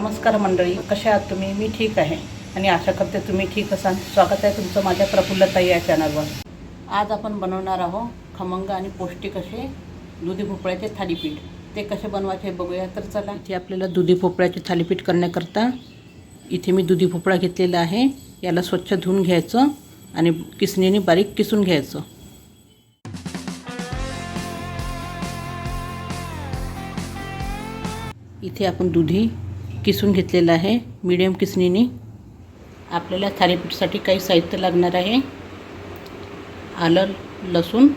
नमस्कार मंडळी कशा आहात तुम्ही? मी ठीक आहे आणि आशा करते तुम्ही ठीक असाल. स्वागत आहे तुमचं माझ्या प्रफुल्लताई या चॅनलवर आज आपण बनवणार आहोत खमंग आणि पौष्टिक असे दुधी भोपळ्याचे थालीपीठ. ते कसे बनवायचे हे बघूया तर चला. इथे आपल्याला दुधी भोपळ्याचे थालीपीठ करण्याकरता इथे मी दुधी भोपळा घेतलेला आहे. याला स्वच्छ धुवून घ्यायचं आणि किसणीने बारीक किसून घ्यायचं. इथे आपण दुधी किसून घेतलेलं आहे. मीडियम किसणीने आपल्याला थालीपीठसाठी काही साहित्य लागणार आहे. आलं लसूण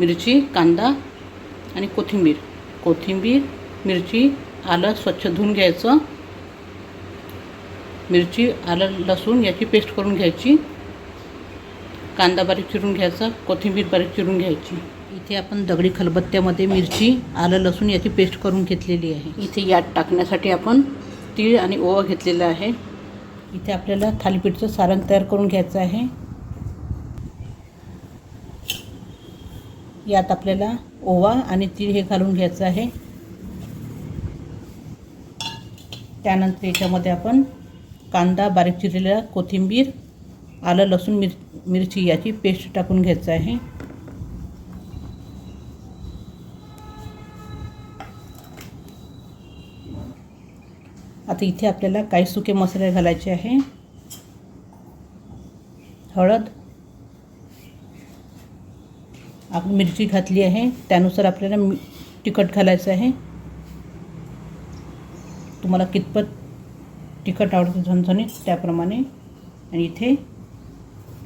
मिरची कांदा आणि कोथिंबीर. कोथिंबीर मिरची आलं स्वच्छ धुवून घ्यायचं. मिरची आलं लसूण याची पेस्ट करून घ्यायची. कांदा बारीक चिरून घ्यायचा कोथिंबीर बारीक चिरून घ्यायची. इथे आपण दगडी खलबत्त्यामध्ये मिरची आलं लसूण याची पेस्ट करून घेतलेली आहे. इथे यात टाकण्यासाठी आपण तीळ आणि ओवा घेतलेला आहे. इथे आपल्याला थालीपीठचं सारण तयार करून घ्यायचं आहे. यात आपल्याला ओवा आणि तीळ हे घालून घ्यायचं आहे. त्यानंतर याच्यामध्ये आपण कांदा बारीक चिरलेला कोथिंबीर आलं लसूण मिर मिरची याची पेस्ट टाकून घ्यायचं आहे. आता इथे आपल्याला काही सुके मसाले घालायचे आहे. हळद. आपण मिरची घातली आहे. त्यानुसार आपल्याला मि तिखट घालायचं आहे. तुम्हाला कितपत तिखट आवडतं झणझणीत त्याप्रमाणे. आणि इथे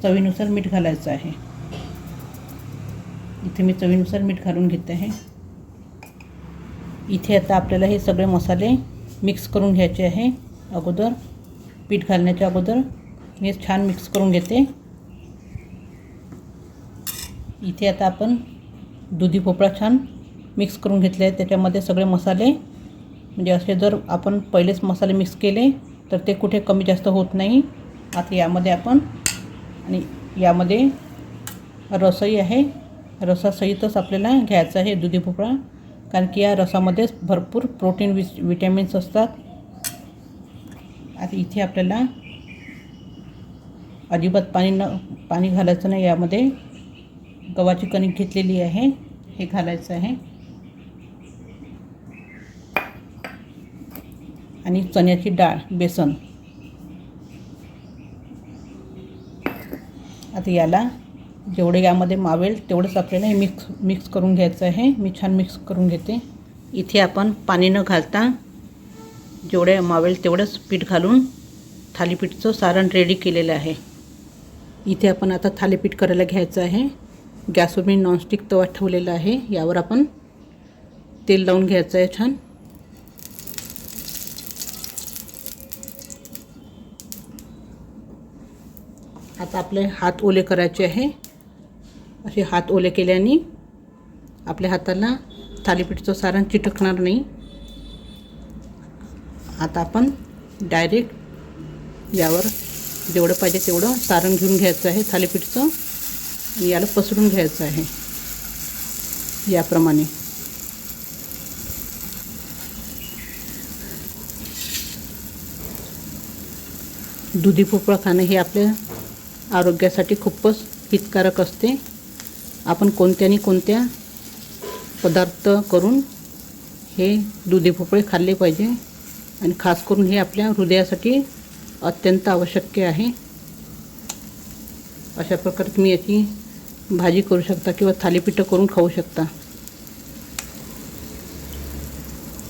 चवीनुसार मीठ घालायचं आहे. इथे मी चवीनुसार मीठ घालून घेते आहे. इथे आता आपल्याला हे सगळे मसाले मिक्स करून घ्यायचे आहे अगोदर. पीठ घालण्याच्या अगोदर मी हे छान मिक्स करून घेते. इथे आता आपण दुधी भोपळा छान मिक्स करून घेतले आहे त्याच्यामध्ये सगळे मसाले म्हणजे असे जर आपण पहिलेच मसाले मिक्स केले तर ते कुठे कमी जास्त होत नाही. आता यामध्ये आपण आणि यामध्ये रसही आहे. रसासहितच आपल्याला घ्यायचं आहे दुधी भोपळा. कारण की या रसामध्येच भरपूर प्रोटीन विस विटॅमिन्स असतात. आता इथे आपल्याला अजिबात पाणी न पाणी घालायचं नाही. यामध्ये गव्हाची कणिक घेतलेली आहे. हे घालायचं आहे. आणि चण्याची डाळ बेसन. आता याला जेवढे यामध्ये मावेल तेवढंच आपल्याला हे मिक्स मिक्स करून घ्यायचं आहे. मी छान मिक्स करून घेते. इथे आपण पाणी न घालता जेवढे मावेल तेवढंच पीठ घालून थालीपीठचं सारण रेडी केलेलं आहे. इथे आपण आता थालीपीठ करायला घ्यायचं आहे. गॅसवर मी नॉनस्टिक तवा ठेवलेला आहे. यावर आपण तेल लावून घ्यायचं आहे छान. आता आपले हात ओले करायचे आहे. असे हात ओले केल्याने आपल्या हाताला थालीपीठचं सारण चिटकणार नाही. आता आपण डायरेक्ट यावर जेवढं पाहिजे तेवढं सारण घेऊन घ्यायचं आहे थालीपीठचं. आणि याला पसरून घ्यायचं आहे. याप्रमाणे. दुधी भोपळा खाणं हे आपल्या आरोग्यासाठी खूपच हितकारक असते. आपण कोणत्यानी कोणत्या पदार्थ करून हे दुधी भोपळे खाल्ले पाहिजे आणि खास करून हे आपल्या हृदयासाठी अत्यंत आवश्यक आहे. अशा प्रकारे तुम्ही याची भाजी करू शकता किंवा थालीपीठं करून खाऊ शकता.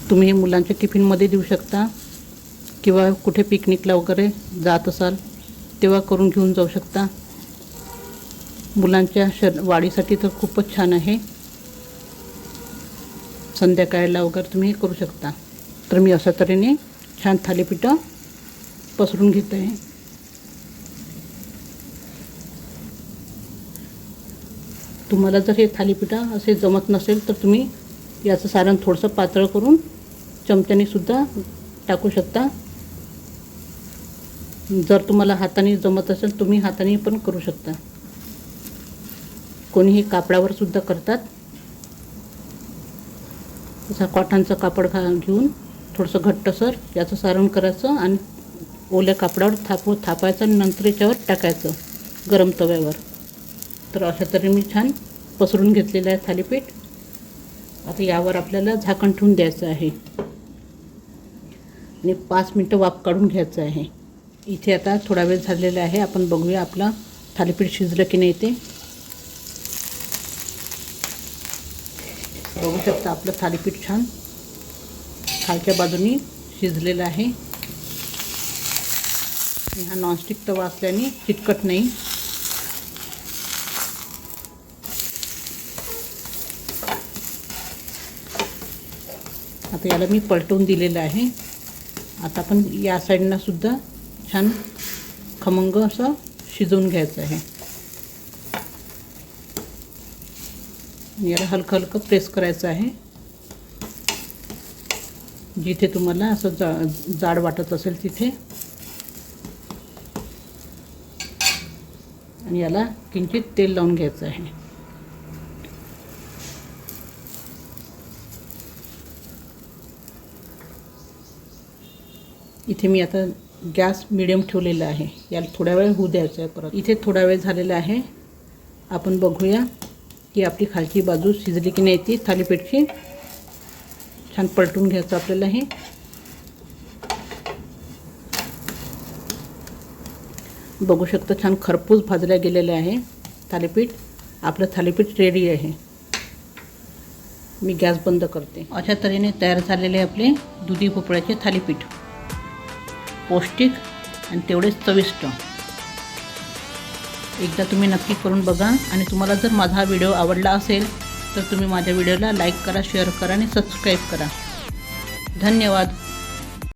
तुम्ही हे मुलांच्या टिफिनमध्ये देऊ शकता किंवा कुठे पिकनिकला वगैरे जात असाल तेव्हा करून घेऊन जाऊ शकता. मुलांच्या शर वाढीसाठी तर खूपच छान आहे. संध्याकाळला वगैरे तुम्ही हे करू शकता. तर मी अशा तऱ्हेने छान थालीपीठं पसरून घेत. आहे तुम्हाला जर हे थालीपीठं असे जमत नसेल तर तुम्ही याचं सारण थोडंसं पातळ करून चमच्याने सुद्धा टाकू शकता. जर तुम्हाला हाताने जमत असेल तुम्ही हाताने पण करू शकता. कोणी हे कापडावर सुद्धा करतात. असा कॉटनचं कापड घा घेऊन थोडंसं घट्टसर याचं सारण करायचं आणि ओल्या कापडावर थापू थापायचं आणि नंतर याच्यावर टाकायचं गरम तव्यावर. तर अशा तऱ्हे मी छान पसरून घेतलेलं आहे थालीपीठ. आता यावर आपल्याला झाकण ठेवून द्यायचं आहे. आणि पाच मिनटं वाफ काढून घ्यायचं आहे. इथे आता थोडा वेळ झालेला आहे. आपण बघूया आपला थालीपीठ शिजलं की नाही ते. शकता आपलं थालीपीठ छान. खालच्या बाजूनी शिजलेलं आहे. हा नॉनस्टिक तवा असल्याने चिटकट नाही. आता याला मी पलटवून दिलेलं आहे. आता आपण या साईडनं सुद्धा छान खमंग असं शिजवून घ्यायचं आहे. याला हलकं हलकं प्रेस करायचं आहे. जिथे तुम्हाला असं जा जाड वाटत असेल तिथे. आणि याला किंचित तेल लावून घ्यायचं आहे. इथे मी आता गॅस मिडियम ठेवलेला आहे. याला थोड्या वेळ होऊ द्यायचं आहे परत. इथे थोडा वेळ झालेला आहे. आपण बघूया. की आपली खालची बाजू शिजली की नाही ती थालीपीठची. छान पलटून घ्यायचं आपल्याला हे. बघू शकता छान खरपूस भाजल्या गेलेलं आहे. थालीपीठ आपलं थालीपीठ रेडी आहे. मी गॅस बंद करते. अशा तऱ्हेने तयार झालेले आपले दुधी भोपळ्याचे थालीपीठ. पौष्टिक आणि तेवढेच चविष्ट. एकदा तुम्ही नक्की करून बघा आणि तुम्हाला जर माझा हा व्हिडिओ आवडला असेल तर तुम्ही माझ्या व्हिडिओला लाईक करा शेअर करा आणि सबस्क्राईब करा. धन्यवाद.